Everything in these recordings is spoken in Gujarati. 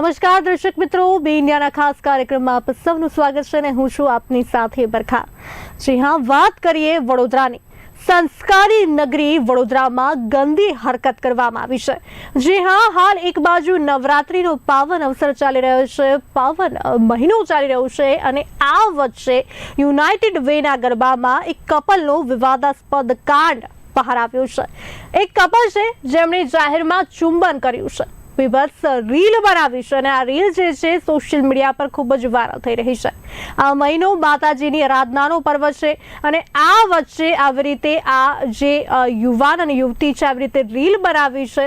નમસ્કાર, દર્શક મિત્રો. બે ઇન્ડિયાના ખાસ કાર્યક્રમમાં આપ સૌનું સ્વાગત છે અને હું છું આપની સાથે બરખા. જી હા, વાત કરીએ વડોદરાની. સંસ્કારી નગરી વડોદરામાં ગંદી હરકત કરવામાં આવી છે. જી હા, હાલ એક બાજુ નવરાત્રીનો પાવન અવસર ચાલી રહ્યો છે, પાવન મહિનો ચાલી રહ્યો છે અને આ વચ્ચે યુનાઇટેડ વેના ગરબામાં એક કપલનો વિવાદાસ્પદ કાંડ બહાર આવ્યો છે. એક કપલ છે જેમણે જાહેરમાં ચુંબન કર્યું છે. બીભત્સ રીલ બનાવીશ અને આ રીલ જે છે સોશિયલ મીડિયા પર ખૂબ જ વાયરલ થઈ રહી છે. આ મહિનો માતાજીની આરાધનાનો પર્વ છે અને આ વચ્ચે આવી રીતે આ જે યુવાન અને યુવતી છે, આવી રીતે રીલ બનાવી છે.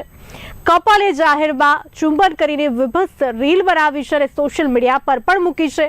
કપલે જાહેરમાં ચુંબન કરીને વિભત્સ રીલ બનાવી છે અને સોશિયલ મીડિયા પર પણ મૂકી છે.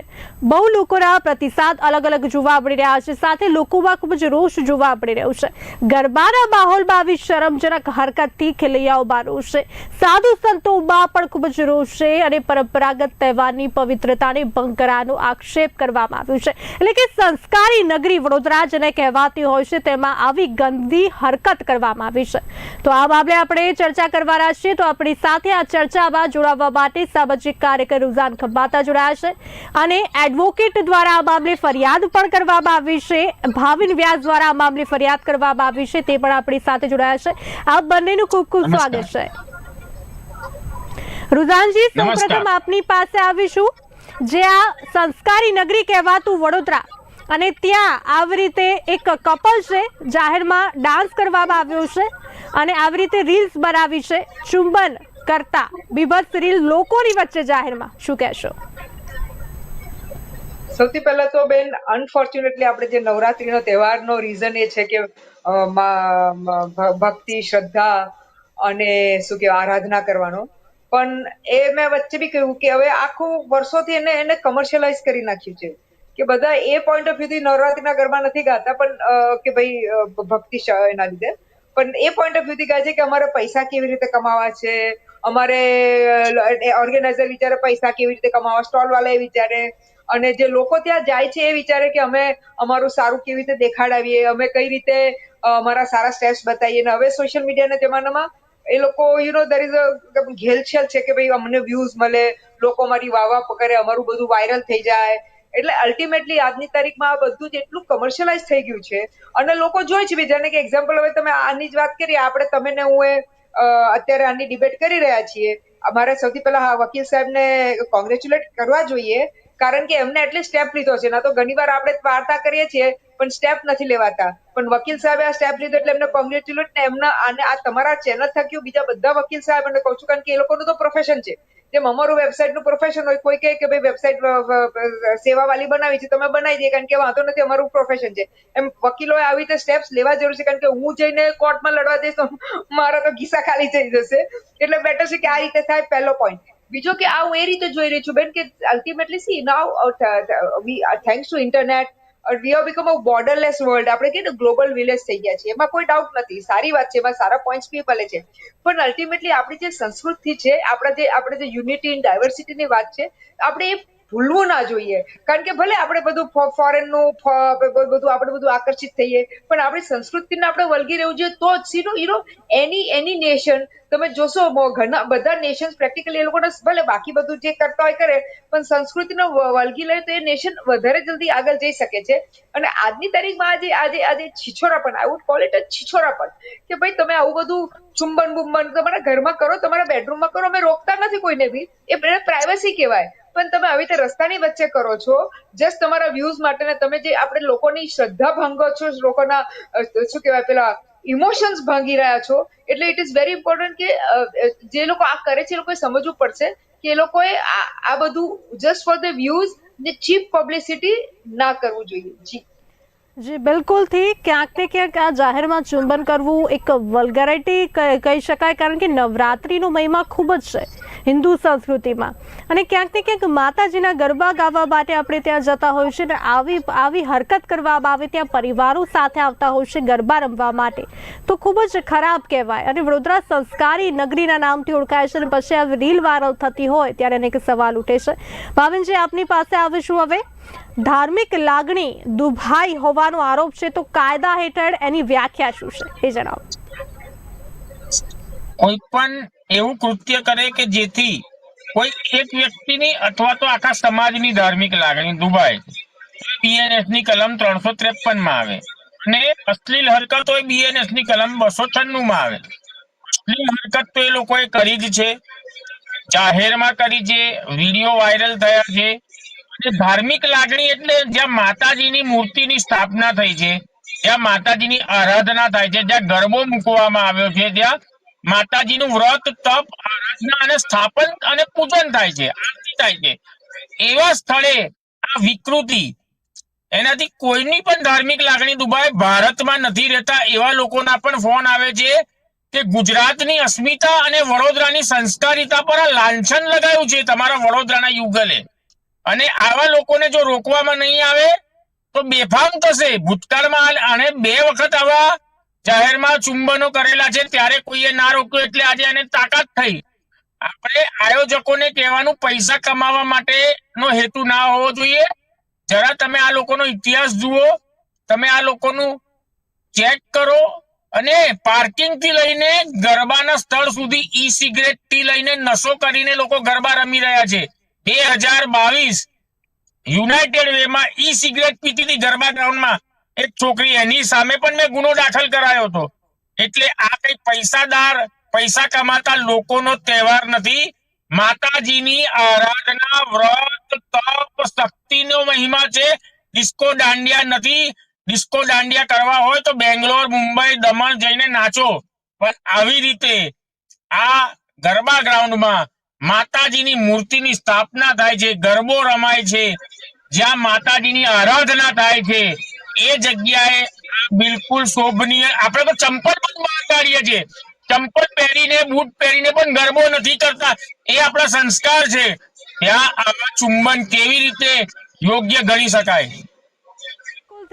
બહુ લોકોના પ્રતિસાદ અલગ અલગ જોવા મળી રહ્યા છે. સાથે લોકોમાં ખૂબ જ રોષ જોવા મળી રહ્યો છે. ગરબાના માહોલમાં આવી શરમજનક હરકતથી ખેલૈયાઓમાં રોષ છે. સાધુ સંતોમાં પણ ખૂબ જ રોષ છે અને પરંપરાગત તહેવારની પવિત્રતાને ભંગ કરવાનો આક્ષેપ કરવામાં આવ્યો છે. એટલે કે સંસ્કારી નગરી વડોદરા જેને કહેવાતી હોય છે, તેમાં આવી ગંદી હરકત કરવામાં આવી છે. તો આ મામલે આપણે ચર્ચા કરવાના છીએ તો આપણી સાથે આ ચર્ચામાં જોડાવા માટે સામાજિક કાર્યકર રૂઝાન ખંભાતા જોડાયા છે અને એડવોકેટ દ્વારા આ મામલે ફરિયાદ પણ કરવામાં આવી છે. ભાવિન વ્યાસ દ્વારા આ મામલે ફરિયાદ કરવામાં આવી છે તે પણ આપણી સાથે જોડાયા છે. આપ બંનેનું ખૂબ ખૂબ સ્વાગત છે. રુઝાનજી સૌપ્રથમ આપની પાસે આવીશું. જે આ સંસ્કારી નગરી કહેવાતું વડોદરા અને ત્યાં આવી રીતે એક કપલ છે. જાહેરમાં ડાન્સ કરવામાં આવ્યો છે. અને આવી રીતે રીલ્સ બનાવી છે ચુંબન કરતા બીભત્સ રીલ લોકોની વચ્ચે જાહેરમાં. શું કહેશો? સૌથી પહેલા તો બેન અનફોર્ચ્યુનેટલી આપણે જે નવરાત્રીનો તહેવારનો રીઝન એ છે કે ભક્તિ, શ્રદ્ધા અને શું કહેવાય, આરાધના કરવાનો. પણ એ મેં વચ્ચે બી કહ્યું કે હવે આખું વર્ષોથી એને એને કમર્શિયલાઇઝ કરી નાખ્યું છે. કે બધા એ પોઈન્ટ ઓફ વ્યૂથી નવરાત્રીના ગરબા નથી ગાતા, પણ કે ભાઈ ભક્તિ એના લીધે. પણ એ પોઈન્ટ ઓફ વ્યૂથી કહે છે કે અમારે પૈસા કેવી રીતે કમાવા છે? અમારે ઓર્ગેનાઇઝર વિચારે પૈસા કેવી રીતે કમાવા? સ્ટોલ વાળા એ વિચારે. અને જે લોકો ત્યાં જાય છે એ વિચારે કે અમે અમારું સારું કેવી રીતે દેખાડાવીએ, અમે કઈ રીતે અમારા સારા સ્ટેપ્સ બતાવીએ. અને હવે સોશિયલ મીડિયાના જમાનામાં એ લોકો યુ નો દર ઇઝ અ ઘેલછેલ છે કે ભાઈ અમને વ્યૂઝ મળે, લોકો અમારી વાહ વાહ કરે, અમારું બધું વાયરલ થઈ જાય. એટલે અલ્ટિમેટલી આજની તારીખમાં આ બધું જ એટલું કમર્શિયલાઇઝ થઈ ગયું છે. અને લોકો જોઈ છે બીજાને કે એક્ઝામ્પલ હવે તમે આની જ વાત કરી, આપણે તમે ને હું એ અત્યારે આની ડિબેટ કરી રહ્યા છીએ. અમારે સૌથી પહેલા વકીલ સાહેબને કોંગ્રેચ્યુલેટ કરવા જોઈએ, કારણ કે એમને એટલે સ્ટેપ લીધો છે. ના તો ઘણીવાર આપણે વાર્તા કરીએ છીએ પણ સ્ટેપ નથી લેવાતા. પણ વકીલ સાહેબે આ સ્ટેપ લીધો એટલે એમને કોંગ્રેચ્યુલેટ ને એમના અને આ તમારા ચેનલ થકી બીજા બધા વકીલ સાહેબ એમને કહું છું કારણ કે એ લોકોનું તો પ્રોફેશન છે. જેમ અમારું વેબસાઇટનું પ્રોફેશન હોય, કોઈ કહે કે ભાઈ વેબસાઇટ સેવા વાલી બનાવી છે, તમે બનાવી દઈએ કારણ કે વાંધો નથી, અમારું પ્રોફેશન છે. એમ વકીલોએ આવી રીતે સ્ટેપ્સ લેવા જરૂર છે કારણ કે હું જઈને કોર્ટમાં લડવા જઈશ તો મારા તો ખિસ્સા ખાલી થઈ જશે. એટલે બેટર છે કે આ રીતે થાય પહેલો પોઈન્ટ બીજો કે આ હું એ રીતે જોઈ રહી છું બેન કે ultimately see now thanks to internet we are become a borderless world આપણે કહીએ ને ગ્લોબલ વિલેજ થઈ ગયા છે એમાં કોઈ ડાઉટ નથી. સારી વાત છે, એમાં સારા પોઈન્ટ્સ બી મળે છે. પણ અલ્ટિમેટલી આપણી જે સંસ્કૃતિ છે, આપણા જે, આપણે જે યુનિટી ઇન ડાયવર્સિટીની વાત છે, આપણે એ ભૂલવું ના જોઈએ. કારણ કે ભલે આપણે બધું ફોરેનનું બધું આપણે બધું આકર્ષિત થઈએ, પણ આપણી સંસ્કૃતિને આપણે વળગી રહેવું જોઈએ તો જ. સીનો યુ એની એની નેશન તમે જોશો ઘણા, બધા નેશન્સ પ્રેક્ટિકલી એ લોકોને ભલે બાકી બધું જે કરતા હોય કરે, પણ સંસ્કૃતિનો વળગી લે તો એ નેશન વધારે જલ્દી આગળ જઈ શકે છે. અને આજની તારીખમાં આજે આજે આજે છીછોરાપણ I would call it a છીછોરાપણ કે ભાઈ તમે આવું બધું ચુંબન બુંબન તમારા ઘરમાં કરો, તમારા બેડરૂમમાં કરો, અમે રોકતા નથી કોઈને બી. એ પ્રાઇવસી કહેવાય. પણ તમે આવી રીતે રસ્તાની વચ્ચે કરો છો જસ્ટ તમારા વ્યૂઝ માટે ને તમે જે આપણે લોકોની શ્રદ્ધા ભંગો છો, લોકોના શું કહેવાય, પેલા ઇમોશન્સ ભાંગી રહ્યા છો, એટલે ઇટ ઇઝ વેરી ઇમ્પોર્ટન્ટ કે જે લોકો આ કરે છે એ લોકોએ સમજવું પડશે કે એ લોકોએ આ બધું જસ્ટ ફોર ધ વ્યૂઝ ને ચીપ પબ્લિસિટી ના કરવું જોઈએ. જી. જી બિલકુલથી ક્યાંક ને ક્યાંક આ જાહેરમાં ચુંબન કરવું એક વલ્ગરિટી કહી શકાય, કારણ કે નવરાત્રિનો મહિમા ખૂબ જ છે. હિન્દુ સંસ્કૃતિમાં. અને ક્યાંક ને ક્યાંક માતાજીના ગરબા ગાવા માટે આપણે ત્યાં જતા હોય છે ને આવી આવી હરકત કરવામાં આવે ત્યાં પરિવારો સાથે આવતા હોય છે ગરબા રમવા માટે. તો ખૂબ જ ખરાબ કહેવાય અને વડોદરા સંસ્કારી નગરીના નામથી ઓળખાય છે અને પછી આ રીલ વાયરલ થતી હોય ત્યારે અનેક સવાલ ઉઠે છે. ભાવિનજી, આપની પાસે આવીશું હવે? ધાર્મિક લાગણી દુભાઈ હોવાનો આરોપ છે તો કાયદા હેઠળ એની વ્યાખ્યા શું છે? એ જણાવો. કોઈ પણ એવું કૃત્ય કરે કે જેથી કોઈ એક વ્યક્તિની અથવા તો આખા સમાજની ધાર્મિક લાગણી દુભાય. બીએનએસની કલમ ત્રણસો ત્રેપનમાં આવે. અને અશ્લીલ હરકત હોય બીએનએસની કલમ બસો છન્નું માં આવે. અશ્લીલ હરકત તો એ લોકોએ કરી જ છે. જાહેરમાં કરી છે, વીડિયો વાયરલ થયા છે. ધાર્મિક લાગણી એટલે જ્યાં માતાજીની મૂર્તિની સ્થાપના થઈ છે, જ્યાં માતાજીની આરાધના થાય છે, જ્યાં ગરબો મૂકવામાં આવ્યો છે ત્યાં માતાજીનું વ્રત, તપ, આરાધના અને સ્થાપન અને પૂજન થાય છે, આરતી થાય છે. એવા સ્થળે આ વિકૃતિ, એનાથી કોઈની પણ ધાર્મિક લાગણી દુભાય ભારતમાં નથી રહેતા એવા લોકોના પણ ફોન આવે છે કે ગુજરાતની અસ્મિતા અને વડોદરાની સંસ્કારિતા પર આ લાંછન લગાવ્યું છે તમારા વડોદરાના યુગલે. અને આવા લોકોને જો રોકવામાં નહીં આવે, તો બેફામ થશે. ભૂતકાળમાં આને બે વખત આવા જાહેરમાં ચુંબનો કરેલા છે, ત્યારે કોઈએ ના રોક્યું એટલે આજે એને તાકાત થઈ. આપણે આયોજકોને કહેવાનું, પૈસા કમાવા માટેનો હેતુ ના હોવો જોઈએ. જરા તમે આ લોકોનો ઇતિહાસ જુઓ, તમે આ લોકોનું ચેક કરો અને પાર્કિંગથી લઈને ગરબાના સ્થળ સુધી ઈ સિગરેટથી લઈને નશો કરીને લોકો ગરબા રમી રહ્યા છે. બે હજાર બાવીસ યુનાઇટેડ વેમાં ઈ સિગરેટ પીતી હતી ગરબા ગ્રાઉન્ડમાં. એક છોકરી એની સામે પણ મેં ગુનો દાખલ કરાયો હતો. એટલે આ કઈ પૈસાદાર, પૈસા કમાતા લોકોનો તહેવાર નથી. માતાજીની આરાધના વ્રત, તપ, શક્તિનો મહિમા છે. ડિસ્કો દાંડિયા નથી. ડિસ્કો દાંડિયા કરવા હોય તો બેંગ્લોર, મુંબઈ, દમણ જઈને નાચો. પણ આવી રીતે આ ગરબા ગ્રાઉન્ડમાં માતાજીની મૂર્તિની સ્થાપના થાય છે, ગરબો રમાય છે, જ્યાં માતાજીની આરાધના થાય છે. એ જગ્યાએ બિલકુલ શોભનીય. આપણે તો ચંપલ પણ બહાર છીએ. ચંપલ પહેરીને, બૂટ પહેરીને પણ ગરબો નથી કરતા. એ આપણા સંસ્કાર છે. ત્યાં આવા ચુંબન કેવી રીતે યોગ્ય ગણી શકાય?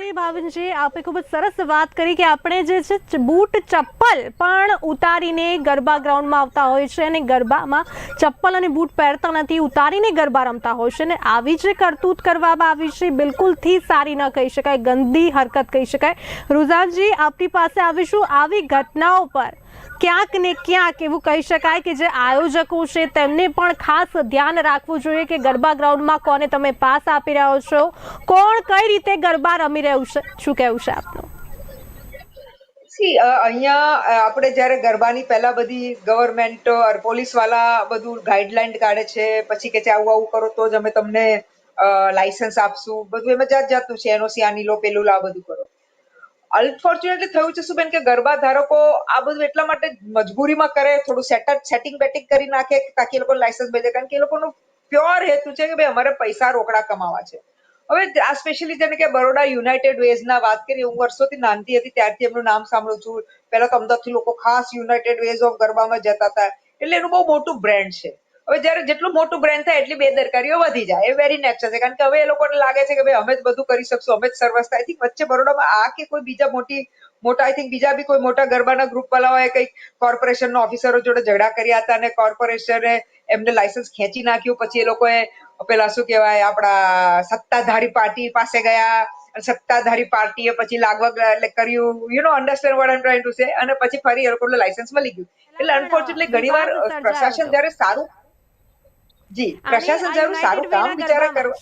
બિલકુલથી ભાવિનજી આપે ખૂબ જ સરસ વાત કરી કે આપણે જે છે બૂટ ચપ્પલ પણ ઉતારીને ગરબા ગ્રાઉન્ડમાં આવતા હોય છે અને ગરબામાં ચપ્પલ અને બૂટ પહેરતા નથી, ઉતારીને ગરબા રમતા હોય છે અને આવી જે કરતૂત કરવામાં આવી છે. બિલકુલથી સારી ન કહી શકાય, ગંદી હરકત કહી શકાય. રુઝાનજી, આપની પાસે આવીશું આવી ઘટનાઓ પર. ક્યાંક ને ક્યાંક એવું કહી શકાય કે જે આયોજકો છે, તેમને પણ ખાસ ધ્યાન રાખવું જોઈએ કે ગરબા ગ્રાઉન્ડમાં કોને તમે પાસ આપી રહ્યો છો. કોણ કઈ રીતે ગરબા રમી રહ્યું છે? શું કહેવું છે આપનું? અહીંયા આપણે જ્યારે ગરબાની પહેલા બધી ગવર્મેન્ટ પોલીસવાળા બધું ગાઈડલાઈન કાઢે છે, પછી કે છે આવું આવું કરો, તો જ અમે તમને લાયસન્સ આપશું. બધું એમાં જાત જાતનું છે, એનઓસી આની લો પેલું, લો, બધું કરો. અનફોર્ચ્યુનેટલી થયું છે શું બેન કે ગરબા ધારકો આ બધું એટલા માટે મજબૂરીમાં કરે, થોડું સેટઅપ સેટિંગ બેટિંગ કરી નાખે તાકી એ લોકો લાયસન્સ મળે કારણ કે એ લોકોનું પ્યોર હેતુ છે કે ભાઈ અમારે પૈસા રોકડા કમાવા છે. હવે આ સ્પેશિયલી જેને કે બરોડા યુનાઇટેડ વેઝ ના વાત કરી હું વર્ષોથી નાનતી હતી, ત્યારથી એમનું નામ સાંભળું છું. પહેલા તો અમદાવાદથી લોકો ખાસ યુનાઇટેડ વેઝ ઓફ ગરબામાં જતા હતા. એટલે એનું બહુ મોટું બ્રેન્ડ છે. હવે જ્યારે જેટલું મોટું બ્રેન્ડ થાય એટલી બેદરકારીઓ વધી જાય. એ વેરી નેચરલ છે. કારણ કે હવે એ લોકોને લાગે છે કે ભાઈ અમે જ બધું કરી શકશું અમે જ સર્વસ આઈ થિંક વચ્ચે બરોડામાં આ કે કોઈ બીજા મોટી મોટા આઈ થિંક બીજા બી કોઈ મોટા ગરબાના ગ્રુપ વાળાઓએ કંઈક કોર્પોરેશનના ઓફિસરો જોડે ઝઘડા કર્યા હતા અને કોર્પોરેશને એમને લાયસન્સ ખેંચી નાખ્યું. પછી એ લોકોએ પેલા શું કહેવાય આપણા સત્તાધારી પાર્ટી પાસે ગયા અને સત્તાધારી પાર્ટીએ પછી લાગવા એટલે કર્યું. You know understand what I trying to say અને પછી ફરી એ લોકોને લાયસન્સ મળી ગયું. એટલે અનફોર્ચ્યુનેટલી ઘણીવાર પ્રશાસન. જ્યારે સારું જી પ્રશાસન જરૂર સારું કામ બિચારા કરવા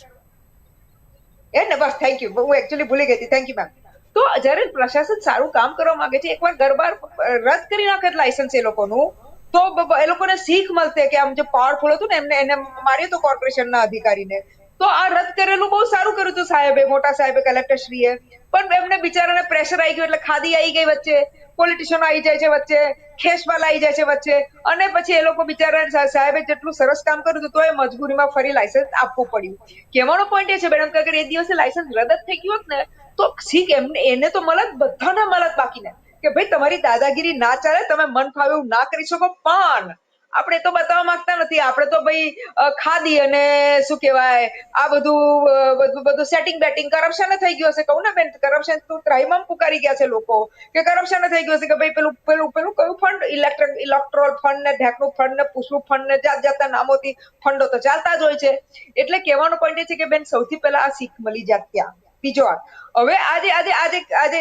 એ ને બસ થેન્ક યુ હું એકચ્યુઅલી ભૂલી ગઈ હતી. થેન્ક યુ મેમ તો જ્યારે પ્રશાસન સારું કામ કરવા માંગે છે એકવાર ગરબા રદ કરી નાખે લાયસન્સ એ લોકોનું તો એ લોકોને શીખ મળશે કે આમ જે પાવરફુલ હતું ને એમને એને માર્યો તો કોર્પોરેશનના અધિકારીને. તો આ રદ કરેલું બહુ સારું કર્યું હતું સાહેબે મોટા સાહેબે કલેક્ટર શ્રીએ. પણ એમને બિચારાને પ્રેશર આવી ગયું એટલે ખાદી આવી ગઈ વચ્ચે. પોલિટિશિયનો આવી જાય છે વચ્ચે, ખેસવાલ આવી જાય છે વચ્ચે. અને પછી એ લોકો બિચારા સાહેબે જેટલું સરસ કામ કર્યું હતું તો એ મજબૂરીમાં ફરી લાયસન્સ આપવું પડ્યું. કહેવાનો પોઈન્ટ એ છે મેડમ કે એ દિવસે લાયસન્સ રદ જ થઈ ગયું હોત ને, તો શીખ એમને એને તો મળત મલત મળત બાકીને કે ભાઈ, તમારી દાદાગીરી ના ચાલે, તમે મન ફાવે એવું ના કરી શકો, પણ આપણે તો બતાવવા માંગતા નથી. આપણે તો ભાઈ ખાદી અને શું કહેવાય, આ બધું બધું સેટિંગ બેટિંગ કરપ્શન થઈ ગયું હશે. કહું ને બેન કરપ્શન તો ત્રાહિમામ પુકારી ગયા છે લોકો. કે કરપ્શન થઈ ગયું હશે કે ભાઈ પેલું પેલું પેલું કયું ફંડ ઇલેક્ટ્રિક ઇલેક્ટ્રોલ ફંડ ને ઢેકનું ફંડ ને પૂછવું ફંડ ને, જાત જાતના નામોથી ફંડો તો ચાલતા જ હોય છે. એટલે કહેવાનો પોઈન્ટ એ છે કે બેન, સૌથી પહેલા આ શીખ મળી જાત ત્યાં. બીજો હવે આજે આજે આજે આજે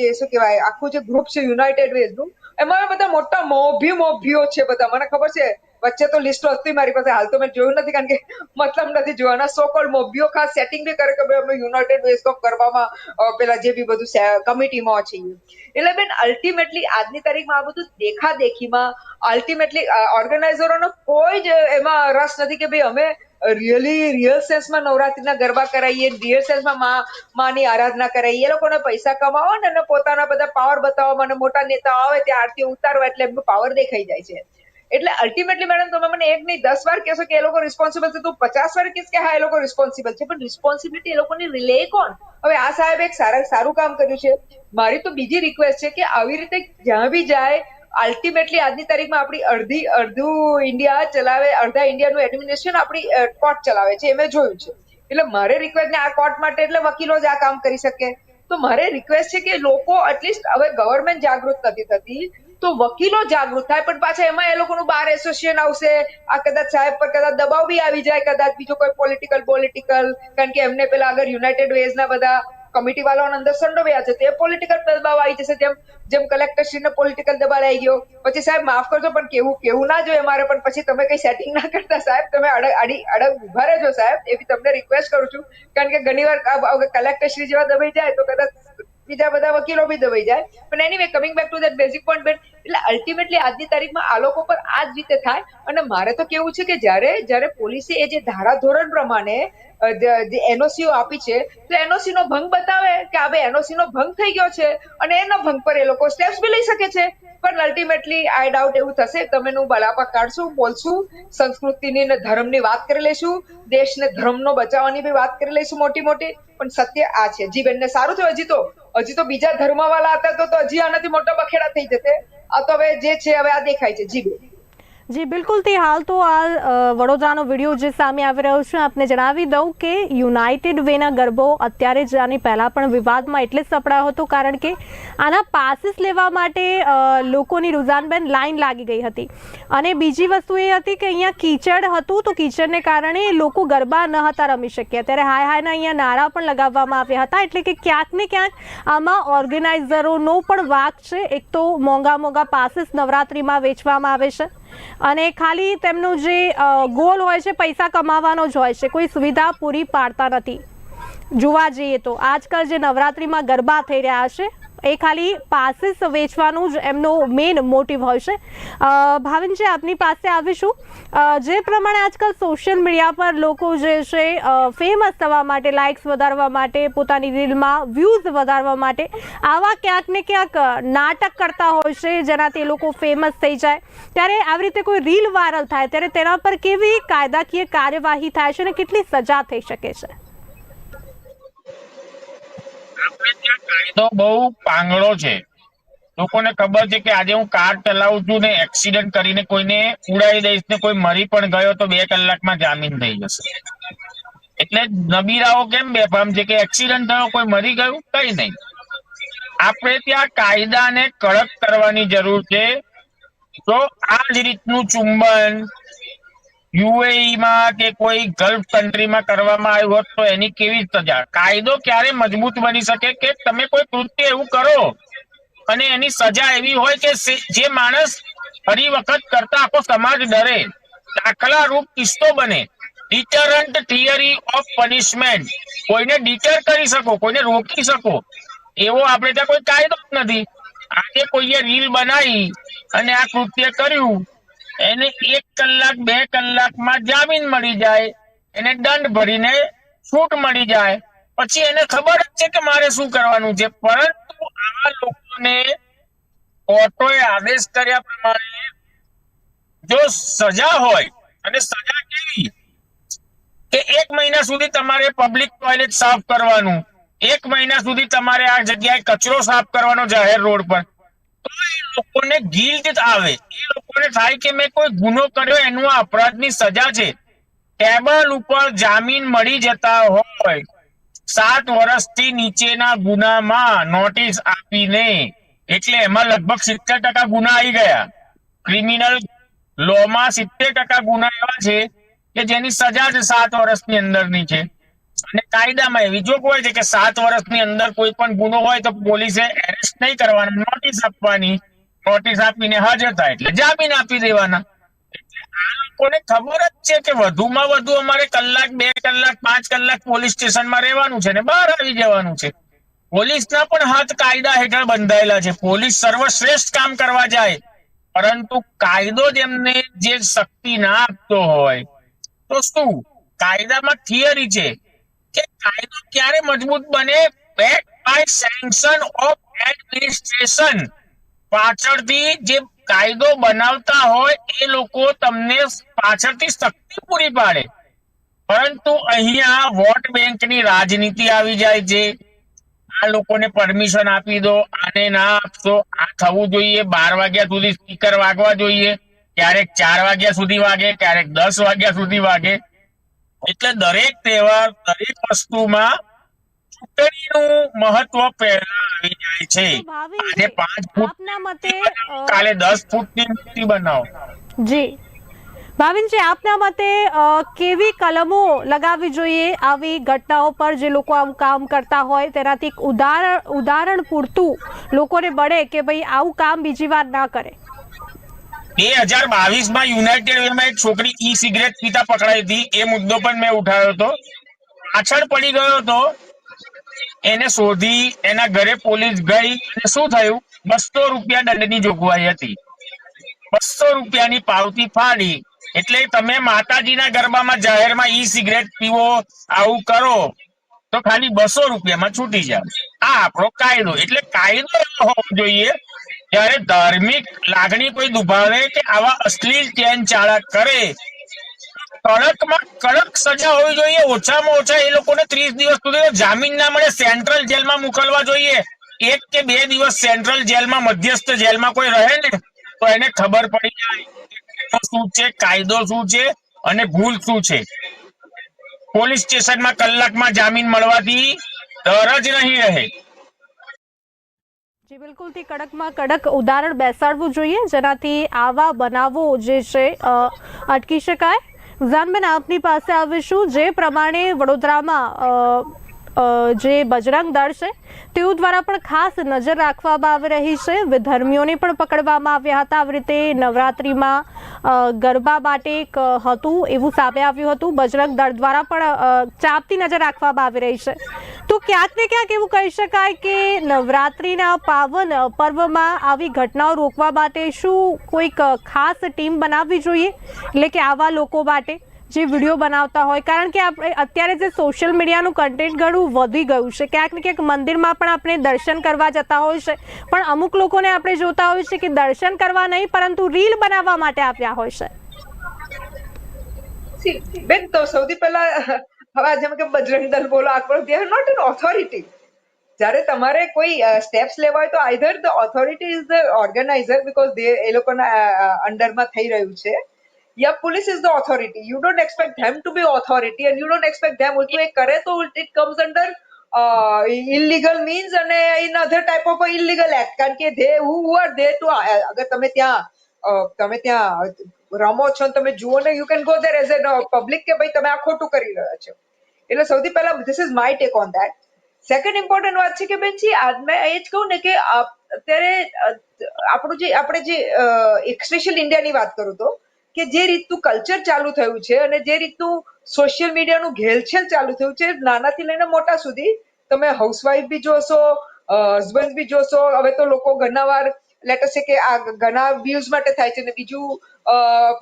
જે શું કહેવાય, આખું જે ગ્રુપ છે યુનાઇટેડ વેઝનું એમાં બધા મોટા મોભી મોભીઓ છે બધા. મને ખબર છે, વચ્ચે તો લિસ્ટ હતી મારી પાસે, હાલ તો મેં જોયું નથી કારણ કે મતલબ નથી જોવાના. સો કોલ મોભીઓ ખાસ સેટિંગ બી કરે કે અમે યુનાઇટેડ વેઝ ઓફ કરવામાં પેલા જે બી બધું કમિટીમાં છે એટલે બેન અલ્ટિમેટલી આજની તારીખમાં આ બધું દેખા દેખીમાં અલ્ટિમેટલી ઓર્ગેનાઇઝરોનો કોઈ જ એમાં રસ નથી કે ભાઈ અમે રિયલી રિયલ સેન્સમાં નવરાત્રીના ગરબા કરાવીએ રિયલ સેન્સમાં માં માની આરાધના કરાવીએ એ લોકોને પૈસા કમાવા ને અને પોતાના બધા પાવર બતાવવા મને મોટા નેતાઓ આવે ત્યાં આરતી ઉતારવા એટલે એમનો પાવર દેખાઈ જાય છે. એટલે અલ્ટિમેટલી મેડમ તમે મને એક નહીં, દસ વાર કહેશો કે એ લોકો રિસ્પોન્સિબલ છે, તો પચાસ વાર કહીશ કે હા, એ લોકો રિસ્પોન્સિબલ છે. પણ રિસ્પોન્સિબિલિટી એ લોકોની રિલે કોણ? હવે આ સાહેબ એક સારા, સારું કામ કર્યું છે. મારી તો બીજી રિક્વેસ્ટ છે કે આવી રીતે જ્યાં બી જાય અલ્ટિમેટલી આજની તારીખમાં આપણી અડધી, અડધું ઇન્ડિયા ચલાવે, અડધા ઇન્ડિયાનું એડમિનિસ્ટ્રેશન આપણી કોર્ટ ચલાવે છે, એ મેં જોયું છે. એટલે મારે રિક્વેસ્ટ ને આ કોર્ટ માટે એટલે વકીલો જ આ કામ કરી શકે. તો મારે રિક્વેસ્ટ છે કે લોકો એટલીસ્ટ હવે ગવર્મેન્ટ જાગૃત નથી થતી, તો વકીલો જાગૃત થાય, પણ પાછા એમાં એ લોકોનું બાર એસોસિએશન આવશે. આ કદાચ સાહેબ પર કદાચ દબાવ બી આવી જાય, કદાચ બીજો કોઈ પોલિટિકલ પોલિટિકલ કારણ કે એમને પેલા આગળ યુનાઇટેડ વેઝ ના બધા કમિટી વાળાઓને અંદર સંડોવ્યા છે, તે પોલિટિકલ દબાવ આવી જશે જેમ જેમ કલેક્ટરશ્રીને પોલિટિકલ દબાવ આવી ગયો. પછી સાહેબ માફ કરજો, પણ કેવું કેવું ના જોઈએ મારે, પણ પછી તમે કઈ સેટિંગ ના કરતા સાહેબ, તમે અડગ અડી અડગ ઊભા રહેજો સાહેબ. એવી તમને રિક્વેસ્ટ કરું છું. કારણ કે ઘણીવાર કલેક્ટરશ્રી જેવા દબાઈ જાય તો કદાચ બીજા બધા વકીલો બી દબાઈ જાય. પણ anyway coming back to that basic point but એટલે અલ્ટિમેટલી આજની તારીખમાં આ લોકો પર આ જ રીતે થાય. અને મારે તો કેવું છે કે જ્યારે જ્યારે પોલીસે એ જે ધારા ધોરણ પ્રમાણે જે એનઓસીઓ આપી છે, તો એનઓસી નો ભંગ બતાવે કે આ એનઓસી નો ભંગ થઈ ગયો છે અને એના ભંગ પર એ લોકો સ્ટેપ્સ બી લઈ શકે છે. પણ અલ્ટિમેટલી આઈ ડાઉટ એવું થશે. તમે નું બલાપા કાઢશું, બોલશું, સંસ્કૃતિની ને ધર્મની વાત કરી લઈશું, દેશને ધર્મનો બચાવવાની બી વાત કરી લઈશું મોટી મોટી. પણ સત્ય આ છે. જી બેનને સારું થયું. હજી તો હજી તો બીજા ધર્મ વાળા હતા તો હજી આનાથી મોટો બખેડા થઈ જશે. આ તો હવે જે છે, હવે આ દેખાય છે. જી બેન. જી, બિલકુલ. તે હાલ તો આ વડોદરાનો વીડિયો જે સામે આવી રહ્યો છે, આપને જણાવી દઉં કે યુનાઇટેડ વેના ગરબો અત્યારે જ આની પહેલાં પણ વિવાદમાં એટલે જ સપડાયો હતો, કારણ કે આના પાસીસ લેવા માટે લોકોની રૂઝાનબેન લાઈન લાગી ગઈ હતી. અને બીજી વસ્તુ એ હતી કે અહીંયા કીચડ હતું, તો કીચડને કારણે લોકો ગરબા ન હતા રમી શક્યા. ત્યારે હાય હાયના અહીંયા નારા પણ લગાવવામાં આવ્યા હતા, એટલે કે ક્યાંક ને ક્યાંક આમાં ઓર્ગેનાઇઝરોનો પણ વાક છે. એક તો મોંઘા મોંઘા પાસીસ નવરાત્રિમાં વેચવામાં આવે છે. અને ખાલી તેમનું જે ગોલ હોય છે, પૈસા કમાવાનો જ હોય છે, કોઈ સુવિધા પૂરી પાડતા નથી. જોવા જઈએ તો આજકાલ જે નવરાત્રિમાં ગરબા થઈ રહ્યા છે એ ખાલી પાસીસ વેચવાનું જ એમનો મેઇન મોટિવ હોય છે. ભાવિનજી, આપની પાસે આવીશું. જે પ્રમાણે આજકાલ સોશિયલ મીડિયા પર લોકો જે છે ફેમસ થવા માટે લાઇક્સ વધારવા માટે, પોતાની રીલમાં વ્યૂઝ વધારવા માટે, આવા ક્યાંક ને ક્યાંક નાટક કરતા હોય છે, જેનાથી એ લોકો ફેમસ થઈ જાય. ત્યારે આવી રીતે કોઈ રીલ વાયરલ થાય, ત્યારે તેના પર કેવી કાયદાકીય કાર્યવાહી થાય છે અને કેટલી સજા થઈ શકે છે? કાયદો બહુ પાંગળો છે. લોકોને ખબર છે કે આજે હું કાર ચલાવું છું ને એક્સિડન્ટ કરીને કોઈને ઉડાવી દઈશ ને કોઈ મરી પણ ગયો તો બે કલાકમાં જામીન થઈ જશે. એટલે નબીરાઓ કેમ બેફામ છે કે એક્સિડન્ટ થયો, કોઈ મરી ગયું? કઈ નહીં. આપણે ત્યાં કાયદાને કડક કરવાની જરૂર છે. તો આ જ રીતનું ચુંબન યુએઈ માં કે કોઈ ગલ્ફ કન્ટ્રીમાં કરવામાં આવ્યું હોત તો એની કેવી સજા? કાયદો ક્યારે મજબૂત બની શકે કે તમે કોઈ કૃત્ય એવું કરો? અને એની સજા એવી હોય કે જે માણસ ફરી વખત કરતા આખો સમાજ ડરે. દાખલા રૂપ કિસ્સો બને. Deterrent theory of punishment. કોઈને ડિટર કરી શકો, કોઈને રોકી શકો. એવો આપણે ત્યાં કોઈ કાયદો નથી. આજે કોઈએ રીલ બનાવી અને આ કૃત્ય કર્યું એને એક કલાક, બે કલાકમાં જામીન મળી જાય. એને દંડ ભરીને છૂટ મળી જાય. પછી એને ખબર જ છે કે મારે શું કરવાનું છે. પરંતુ આવા લોકોને કોર્ટોએ આદેશ કર્યા પ્રમાણે જો સજા હોય અને સજા કેવી, કે એક મહિના સુધી તમારે પબ્લિક ટોયલેટ સાફ કરવાનું, એક મહિના સુધી તમારે આ જગ્યાએ કચરો સાફ કરવાનો જાહેર રોડ પર લોકોને ગિલ્ટ આવે. એ લોકોને થાય કે મેં કોઈ ગુનો કર્યો, એનું અપરાધની સજા છે. ટેબલ ઉપર જામીન મળી જતા હોય. સાત વર્ષથી નીચેના ગુનામાં નોટિસ આપીને, એટલે એમાં લગભગ સિત્તેર ટકા ગુના આવી ગયા. ક્રિમિનલ લોમાં સિત્તેર ટકા ગુના એવા છે કે જેની સજા જ સાત વર્ષની અંદરની છે. અને કાયદામાં એવી જોગવાઈ છે કે સાત વર્ષની અંદર કોઈ પણ ગુનો હોય તો પોલીસે એરેસ્ટ નહીં કરવાનો નોટિસ આપવાની. નોટિસ આપીને હાજર થાય એટલે જામીન આપી દેવાના. લોકોને ખબર જ છે કે વધુમાં વધુ અમારે કલાક, બે કલાક, પાંચ કલાક પોલીસ સ્ટેશનમાં રહેવાનું છે ને બહાર આવી જવાનું છે. પોલીસના પણ હાથ કાયદા હેઠળ બંધાયેલા છે. પોલીસ સર્વશ્રેષ્ઠ કામ કરવા જાય. પરંતુ કાયદો જ એમને જે શક્તિ ના આપતો હોય, તો શું? કાયદામાં થિયરી છે. કે કાયદો ક્યારે મજબૂત બને? Back by sanction of administration પાછળથી જે કાયદો બનાવતા હોય, એ લોકો તમને પાછળથી શક્તિ પૂરી પાડે. પરંતુ અહીંયા વોટ બેંકની રાજનીતિ આવી જાય છે. આ લોકોને પરમિશન આપી દો, આને ના આપશો. આ થવું જોઈએ, બાર વાગ્યા સુધી સ્પીકર વાગવા જોઈએ. ક્યારેક ચાર વાગ્યા સુધી વાગે, ક્યારેક દસ વાગ્યા સુધી વાગે. એટલે દરેક તહેવાર દરેક વસ્તુમાં ચૂંટણીનું મહત્વ પહેલા આવી જાય છે. આજે પાંચ ફૂટ મતે કાલે દસ ફૂટની મૂર્તિ બનાવો. જી. ભાવિનજી આપના મતે કેવી કલમો લગાવવી જોઈએ આવી ઘટનાઓ પર જે લોકો આવું કામ કરતા હોય? તેનાથી ઉદાહરણ ઉદાહરણ પૂરતું લોકોને મળે કે ભાઈ આવું કામ બીજી વાર ના કરે. બે હજાર બાવીસમાં યુનાઇટેડ વેમાં એક છોકરી ઈ સિગરેટ પીતા પકડાઈ હતી. એ મુદ્દો પણ મેં ઉઠાવ્યો હતો. પાછળ પડી ગયો હતો. એને શોધી, એના ઘરે પોલીસ ગઈ. શું થયું? બસો રૂપિયા દંડની જોગવાઈ હતી. બસો રૂપિયાની પાવતી ફાડી. એટલે તમે માતાજીના ગરબામાં જાહેરમાં ઈ સિગરેટ પીવો, આવું કરો, તો ખાલી બસો રૂપિયામાં છૂટી જાવ આ આપણો કાયદો. એટલે કાયદો હોવો જોઈએ ત્યારે ધાર્મિક લાગણી કોઈ દુભાવે કે આવા અશ્લીલ ચેન ચાળક કરે? કડકમાં કડક સજા હોવી જોઈએ. ઓછામાં ઓછા એ લોકોને ત્રીસ દિવસ સુધી જામીન ના મળે, સેન્ટ્રલ જેલમાં મોકલવા જોઈએ. એક કે બે દિવસ સેન્ટ્રલ જેલમાં, મધ્યસ્થ જેલમાં કોઈ રહે ને, તો એને ખબર પડી જાય શું છે, કાયદો શું છે અને ભૂલ શું છે. પોલીસ સ્ટેશનમાં કલાકમાં જામીન મળવાથી ડર જ નહીં રહે. જી, બિલકુલથી કડકમાં કડક ઉદાહરણ બેસાડવું જોઈએ. જેનાથી આવા બનાવો જે છે અટકી શકાય. જાનબેન આપની પાસે આવીશું. જે પ્રમાણે વડોદરામાં જે બજરંગ દળ છે, તેઓ દ્વારા પણ ખાસ નજર રાખવામાં આવી રહી છે. વિધર્મીઓને પણ પકડવામાં આવ્યા હતા. આવી રીતે નવરાત્રિમાં ગરબા માટે એક હતું, એવું સામે આવ્યું હતું. બજરંગ દળ દ્વારા પણ ચાપતી નજર રાખવામાં આવી રહી છે. તો ક્યાંક ને ક્યાંક એવું કહી શકાય કે નવરાત્રિના પાવન પર્વમાં આવી ઘટનાઓ રોકવા માટે શું કોઈક ખાસ ટીમ બનાવવી જોઈએ? એટલે કે આવા લોકો માટે? જે વીડિયો બનાવતા હોય, કારણ કે આપણે અત્યારે જે સોશિયલ મીડિયાનું કન્ટેન્ટ ઘણું વધી ગયું છે. ક્યાંક ને ક્યાંક મંદિરમાં પણ આપણે દર્શન કરવા જતા હોય છે. પણ અમુક લોકોને આપણે જોતા હોય છે કે દર્શન કરવા નહીં, પરંતુ રીલ બનાવવા માટે આવ્યા હોય છે. બેન, તો સૌથી પહેલા, હવે જેમ કે બજરંગ દલ બોલો આકરો they are not an authority જ્યારે તમારે કોઈ સ્ટેપ્સ લેવા હોય તો either the authority is the organizer because એ લોકોના અંડરમાં થઈ રહ્યું છે. યા police is the authority you don't expect them to be authority and you don't expect them ઉલટું એ કરે તો it comes under illegal means અને in other type of illegal act કારણ કે they who are they to અગર તમે ત્યાં તમે ત્યાં રમો છો તમે જુઓ ને you can go there as an public કે ભાઈ તમે આ ખોટું કરી રહ્યા છો. એટલે સૌથી પહેલા this is my take on that second important વાત છે કે બેનજી મેં એ જ કહું ને કે અત્યારે આપણું જે આપણે જે એક સ્પેશિયલ ઇન્ડિયાની વાત કરું તો કે જે રીતનું કલ્ચર ચાલુ થયું છે અને જે રીતનું સોશિયલ મીડિયાનું ઘેલછેલ ચાલુ થયું છે, નાનાથી લઈને મોટા સુધી તમે હાઉસવાઈફ બી જોશો હસબન્ડ બી જોશો, હવે તો લોકો ઘણા વાર લેટર છે કે આ ઘણા વ્યૂઝ માટે થાય છે ને બીજું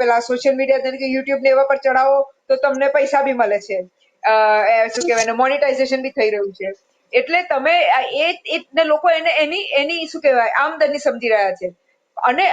પેલા સોશિયલ મીડિયા જેમ યુટ્યુબ ને એવા પર ચડાવો તો તમને પૈસા બી મળે છે. શું કહેવાય મોનિટાઇઝેશન બી થઈ રહ્યું છે. એટલે તમે એ એ ને લોકો એને, એની એની શું કહેવાય, આમદની સમજી રહ્યા છે. અને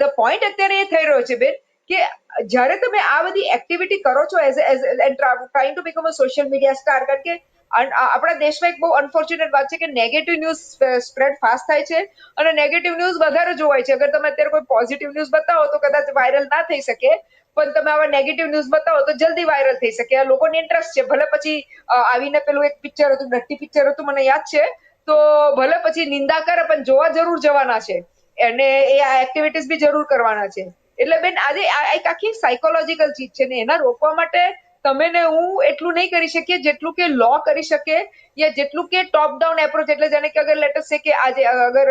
ધ પોઈન્ટ અત્યારે એ થઈ રહ્યો છે બેન કે જ્યારે તમે આ બધી એક્ટિવિટી કરો છો as as trying to become a social media star કારણ કે આપણા દેશમાં એક બહુ અનફોર્ચ્યુનેટ વાત છે કે નેગેટિવ ન્યૂઝ સ્પ્રેડ ફાસ્ટ થાય છે અને નેગેટિવ ન્યૂઝ વધારે જોવાય છે. અગર તમે અત્યારે કોઈ પોઝિટિવ ન્યૂઝ બતાવો તો કદાચ વાયરલ ના થઈ શકે, પણ તમે આવા નેગેટિવ ન્યૂઝ બતાવો તો જલ્દી વાયરલ થઈ શકે. આ લોકોને ઇન્ટરેસ્ટ છે. ભલે પછી આવીને પેલું એક પિક્ચર હતું નટ્ટી પિક્ચર હતું, મને યાદ છે. તો ભલે પછી નિંદા કરે, પણ જોવા જરૂર જવાના છે. અને એ આ એક્ટિવિટીઝ બી જરૂર કરવાના છે. એટલે બેન, આજે આ એક આખી સાયકોલોજીકલ ચીજ છે ને, એના રોકવા માટે તમે ને હું એટલું નહીં કરી શકીએ જેટલું કે લો કરી શકે યા જેટલું કે ટોપ ડાઉન એપ્રોચ એટલે જેને કે અગર લેટર છે કે આજે અગર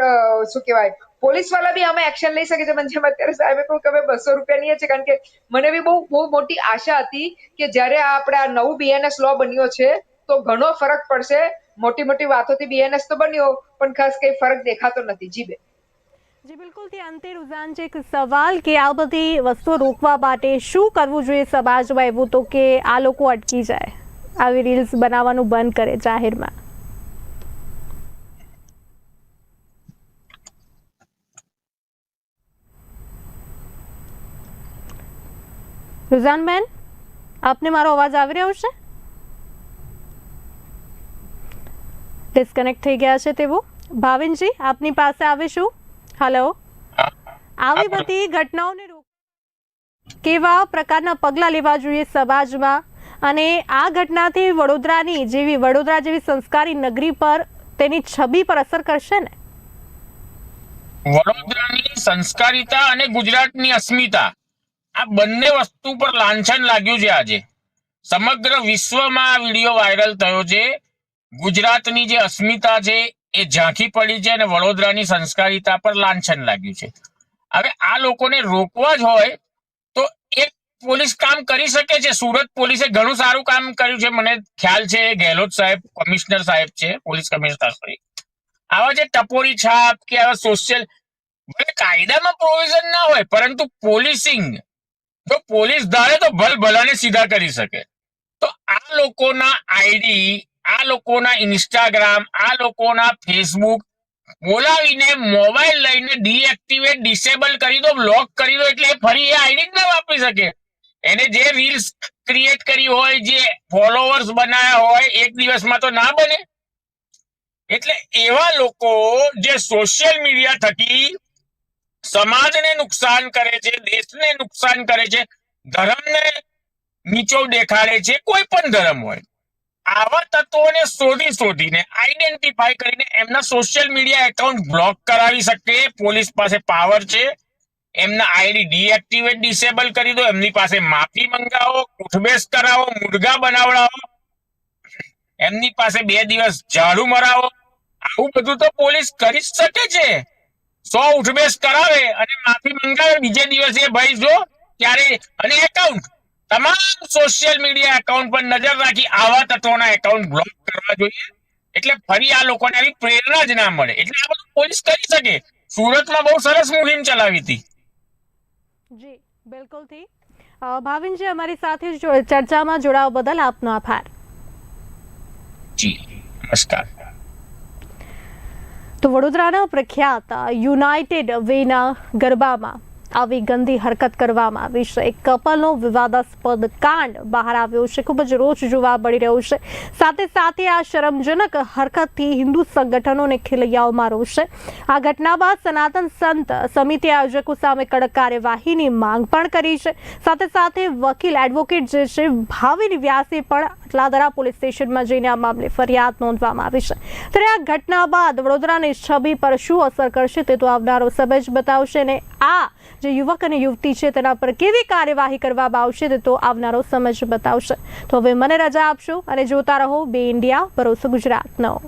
શું કહેવાય પોલીસવાળા બી આમાં એક્શન લઈ શકે છે. મને જેમ અત્યારે સાહેબે કહ્યું કે અમે બસો રૂપિયાની છે કારણ કે મને બી બહુ બહુ મોટી આશા હતી કે જ્યારે આ આપણે આ નવું બીએનએસ લો બન્યો છે, તો ઘણો ફરક પડશે. મોટી મોટી વાતોથી બીએનએસ તો બન્યો, પણ ખાસ કઈ ફરક દેખાતો નથી. જી બેન. જી, બિલકુલ. તે અંતે રુઝાન છે એક સવાલ કે આ બધી વસ્તુઓ રોકવા માટે શું કરવું જોઈએ સમાજમાં એવું તો કે આ લોકો અટકી જાય, આવી રીલ્સ બનાવવાનું બંધ કરે જાહેરમાં? રુઝાનબેન આપને મારો અવાજ આવી રહ્યો છે? ડિસ્કનેક્ટ થઈ ગયા છે તેવું ભાવિનજી, આપની પાસે આવીશું? હલો? આવી બધી ઘટનાઓને રોક કેવા પ્રકારના પગલાં લેવા જોઈએ સમાજમાં? અને આ ઘટનાથી વડોદરાની જેવી વડોદરા જેવી સંસ્કારી નગરી પર તેની છબી પર અસર કરશે ને? વડોદરાની સંસ્કારિતા અને ગુજરાતની અસ્મિતા. આ બંને વસ્તુ પર લાંછન લાગ્યું છે આજે. સમગ્ર વિશ્વમાં આ વીડિયો વાયરલ થયો છે. ગુજરાતની જે અસ્મિતા છે એ ઝાંખી પડી છે અને વડોદરાની સંસ્કારિતા પર લાંછન લાગ્યું છે. હવે આ લોકોને રોકવા જ હોય તો એક પોલીસ કામ કરી શકે છે. સુરત પોલીસે ઘણું સારું કામ કર્યું છે. મને ખ્યાલ છે ગેહલોત સાહેબ, કમિશનર સાહેબ છે, પોલીસ કમિશનર sorry. આવા જે ટપોરી છાપ કે આવા સોશિયલ ભલે કાયદામાં પ્રોવિઝન ના હોય, પરંતુ પોલીસિંગ જો પોલીસ ધારે તો ભલ ભલાને સીધા કરી શકે. તો આ લોકોના આઈડી આ લોકોના ઇન્સ્ટાગ્રામ આ લોકોના ફેસબુક બોલાવીને મોબાઈલ લઈને ડીએક્ટિવેટ ડિસેબલ કરી દો બ્લોક કરી દો એટલે ફરી એ આઈડી જ ના વાપરી શકે. એને જે રીલ્સ ક્રિએટ કરી હોય, જે ફોલોવર્સ બનાવ્યા હોય, એક દિવસમાં તો ના બને. એટલે એવા લોકો જે સોશિયલ મીડિયા થકી સમાજને નુકસાન કરે છે, દેશને નુકસાન કરે છે, ધર્મને નીચો દેખાડે છે, કોઈ પણ ધર્મ હોય. આવા તત્વોને શોધી શોધીને આઈડેન્ટિફાઈ કરીને એમના સોશિયલ મીડિયા એકાઉન્ટ બ્લોક કરાવી શકે પોલીસ પાસે પાવર છે. એમના આઈડી ડીએક્ટિવેટ ડિસેબલ કરી દો. એમની પાસે માફી મંગાવો ઉઠબેસ કરાવો, મુર્ગા બનાવડાવો. એમની પાસે બે દિવસ ઝાડુ મરાવો. આવું બધું તો પોલીસ કરી શકે છે. સો ઉઠબેસ કરાવે અને માફી મંગાવે. બીજે દિવસે ભાઈ જો ત્યારે અને એકાઉન્ટ તમામ સોશિયલ મીડિયા એકાઉન્ટ પર નજર રાખી આવા તત્વોના એકાઉન્ટ બ્લોક કરવા જોઈએ. એટલે ફરી આ લોકોને આવી પ્રેરણા જ ના મળે. એટલે આ બધું પોલીસ કરી શકે. સુરતમાં બહુ સરસ મુહિમ ચલાવી હતી. જી બિલકુલથી. ભાવિનજી અમારી સાથે ચર્ચામાં જોડાવા બદલ આપનો આભાર. જી નમસ્કાર. તો વડોદરાના પ્રખ્યાત યુનાઇટેડ વેના ગરબામાં આવી ગંદી હરકત કરવામાં આવી છે. એક કપલનો વિવાદાસ્પદ કાંડ બહાર આવ્યો છે. ખૂબ જ રોજ જોવા મળી રહ્યો છે. સાથે સાથે આ શરમજનક હરકતથી હિન્દુ સંગઠનોને અને મારો છે. આ ઘટના બાદ સનાતન સંત સમિતિ આયોજકો સામે કડક કાર્યવાહીની માંગ પણ કરી છે. સાથે સાથે વકીલ એડવોકેટ જે છે, ભાવિન વ્યાસે પણ અટલાદરા પોલીસ સ્ટેશનમાં જઈને આ મામલે ફરિયાદ નોંધવામાં આવી છે. ત્યારે આ ઘટના બાદ વડોદરાની છબી પર શું અસર કરશે તે તો આવનારો સમય જ બતાવશે ને આ જે યુવક અને યુવતી છે તેના પર કેવી કાર્યવાહી કરવામાં આવશે તે તો આવનારો સમય જ બતાવશે. તો હવે મને રજા આપશો અને જોતા રહો બે ઇન્ડિયા, ભરોસો ગુજરાતનો.